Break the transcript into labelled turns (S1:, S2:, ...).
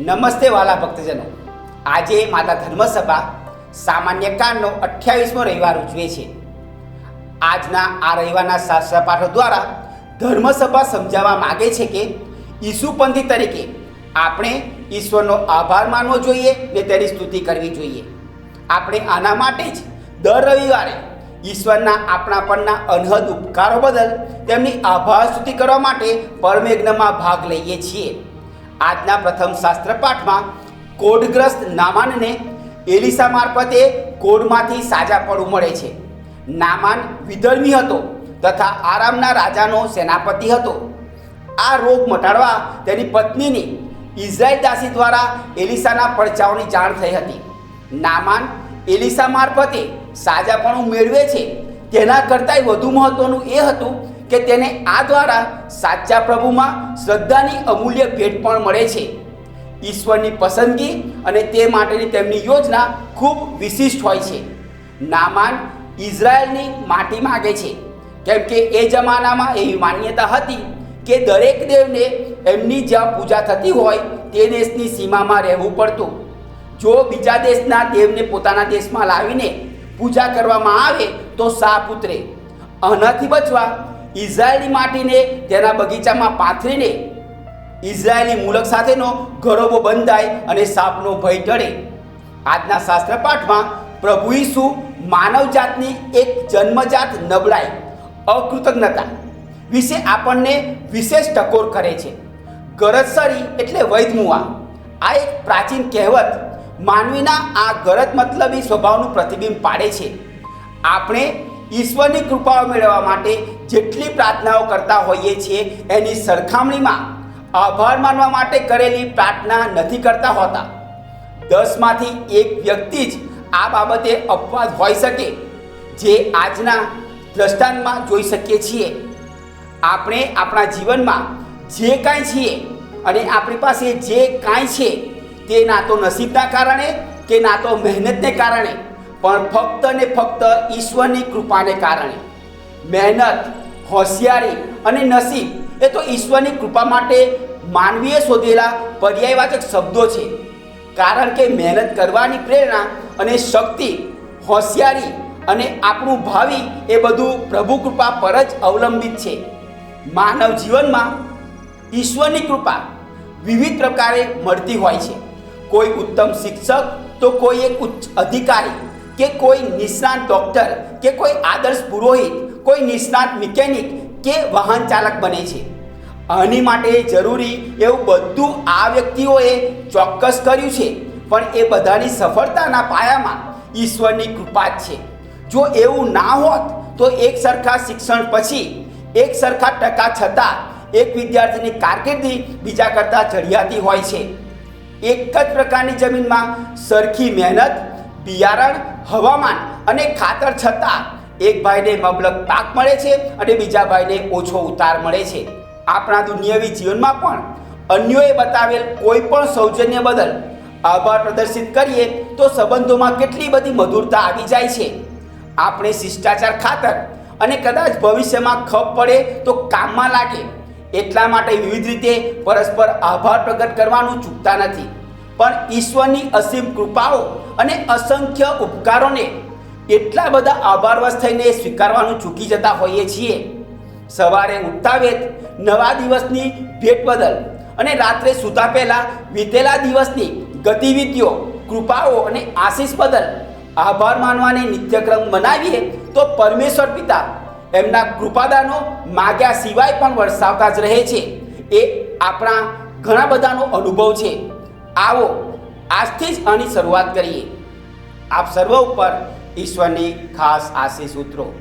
S1: નમસ્તે વાલા ભક્તજનો. આજે માતા ધર્મસભા સામાન્ય કાળનો અઠ્યાવીસમો રવિવાર ઉજવે છે. આજના આ રવિવારના શાસ્ત્રપાઠો દ્વારા ધર્મસભા સમજાવવા માગે છે કે ઈસુપંથી તરીકે આપણે ઈશ્વરનો આભાર માનવો જોઈએ ને તેની સ્તુતિ કરવી જોઈએ. આપણે આના માટે જ દર રવિવારે ઈશ્વરના આપણા પરના અનહદ ઉપકારો બદલ તેમની આભાર સ્તુતિ કરવા માટે પરમેજ્ઞમાં ભાગ લઈએ છીએ. આજના પ્રથમ શાસ્ત્ર પાઠમાં કોઢગ્રસ્ત નામાનને એલિસા મારફતે કોડમાંથી સાજા પડવું મળે છે. નામાન વિધર્મી હતો તથા આરામના રાજાનો સેનાપતિ હતો. આ રોગ મટાડવા તેની પત્નીની ઇઝરાયલ દાસી દ્વારા એલિસાના પડચાઓની જાણ થઈ હતી. નામાન એલિસા મારફતે સાજાપણું મેળવે છે. તેના કરતાંય વધુ મહત્વનું એ હતું કે તેને આ દ્વારા સાચા પ્રભુમાં શ્રદ્ધાની અમૂલ્ય ભેટ પણ મળે છે. ઈશ્વરની પસંદગી અને તે માટેની તેમની યોજના ખૂબ વિશિષ્ટ હોય છે. નામાન ઇઝરાયલની માટી માગે છે. કેમ કે એ જમાનામાં એવી માન્યતા હતી કે દરેક દેવને એમની જ્યાં પૂજા થતી હોય તે દેશની સીમામાં રહેવું પડતું. જો બીજા દેશના દેવને પોતાના દેશમાં લાવીને પૂજા કરવામાં આવે તો સાપ ઉતરે. આનાથી બચવા ઇઝરાયેલી માટીને, તેના બગીચામાં પાથરીને ઇઝરાયેલી મૂલક સાથેનો ગરોબો બંધાય અને સાપનો ભય ટળે. આજના શાસ્ત્ર પાઠમાં પ્રભુ ઈસુ માનવજાતની એક જન્મજાત નબળાઈ, અકૃતજ્ઞતા વિશે આપણને વિશેષ ટકોર કરે છે. ગરજસરી એટલે વૈધમુઆ. આ એક પ્રાચીન કહેવત માનવીના આ ગરજ મતલબી સ્વભાવનું પ્રતિબિંબ પાડે છે. આપણે ઈશ્વરની કૃપાઓ મેળવવા માટે જેટલી પ્રાર્થનાઓ કરતા હોઈએ છીએ, એની સરખામણીમાં આભાર માનવા માટે કરેલી પ્રાર્થના નથી કરતા હોતા. દસમાંથી એક વ્યક્તિ જ આ બાબતે અપવાદ હોઈ શકે, જે આજના દ્રષ્ટાંતમાં જોઈ શકીએ છીએ. આપણે આપણા જીવનમાં જે કાંઈ છીએ અને આપણી પાસે જે કાંઈ છે, તે ના તો નસીબના કારણે કે ના તો મહેનતને કારણે, પણ ફક્ત ને ફક્ત ઈશ્વરની કૃપાને કારણે. મહેનત, હોશિયારી અને નસીબ એ તો ઈશ્વરની કૃપા માટે માનવીએ શોધેલા પર્યાયવાચક શબ્દો છે. કારણ કે મહેનત કરવાની પ્રેરણા અને શક્તિ, હોશિયારી અને આપણું ભાવિ એ બધું પ્રભુ કૃપા પર જ અવલંબિત છે. માનવ જીવનમાં ઈશ્વરની કૃપા વિવિધ પ્રકારે મળતી હોય છે. કોઈ ઉત્તમ શિક્ષક, તો કોઈ એક ઉચ્ચ અધિકારી કે કોઈ નિષ્ણાત ડૉક્ટર કે કોઈ આદર્શ પુરોહિત કોઈ નિષ્ણાત મિકેનિક કે વાહન ચાલક બને છે. આની માટે જરૂરી એવું બધું આ વ્યક્તિઓએ ચોક્કસ કર્યું છે. પણ એ બધાની સફળતાના પાયામાં ઈશ્વરની કૃપા જ છે. જો એવું ના હોત, તો એક સરખા શિક્ષણ પછી, એક સરખા ટકા છતાં, એક વિદ્યાર્થીની કારકિર્દી બીજા કરતાં ચઢિયાતી હોય છે. એક જ પ્રકારની જમીનમાં સરખી મહેનત, બિયારણ, હવામાન અને ખાતર છતાં એક ભાઈને મબલક પાક મળે છે અને બીજા ભાઈને ઓછો ઉતાર મળે છે. આપણા દુનિયાવી જીવનમાં પણ અન્યોએ બતાવેલ કોઈ પણ સૌજન્ય બદલ આભાર પ્રદર્શિત કરીએ તો સંબંધોમાં કેટલી બધી મધુરતા આવી જાય છે. આપણે શિષ્ટાચાર ખાતર અને કદાચ ભવિષ્યમાં ખપ પડે તો કામમાં લાગે. એટલા માટે વિવિધ રીતે પરસ્પર આભાર પ્રગટ કરવાનું ચૂકતા નથી. પણ ઈશ્વરની અસીમ કૃપાઓ અને અસંખ્ય ઉપકારોને એટલા બધા આભારવશ થઈને સ્વીકારવાનું ચૂકી જતા હોઈએ છીએ. સવારે ઉઠતા વેત નવા દિવસની ભેટ બદલ અને રાત્રે સૂતા પહેલાં વીતેલા દિવસની ગતિવિધિઓ, કૃપાઓ અને આશીષ બદલ આભાર માનવાની નિત્યક્રમ બનાવીએ તો પરમેશ્વર પિતા એમના કૃપાદાનો માગ્યા સિવાય પણ વરસાવતા જ રહે છે. એ આપણા ઘણા બધાનો અનુભવ છે. આવો આજથી જ આની શરૂઆત કરીએ. આપ સર્વ ઉપર ઈશ્વરની ખાસ આશીષ ઉતરો.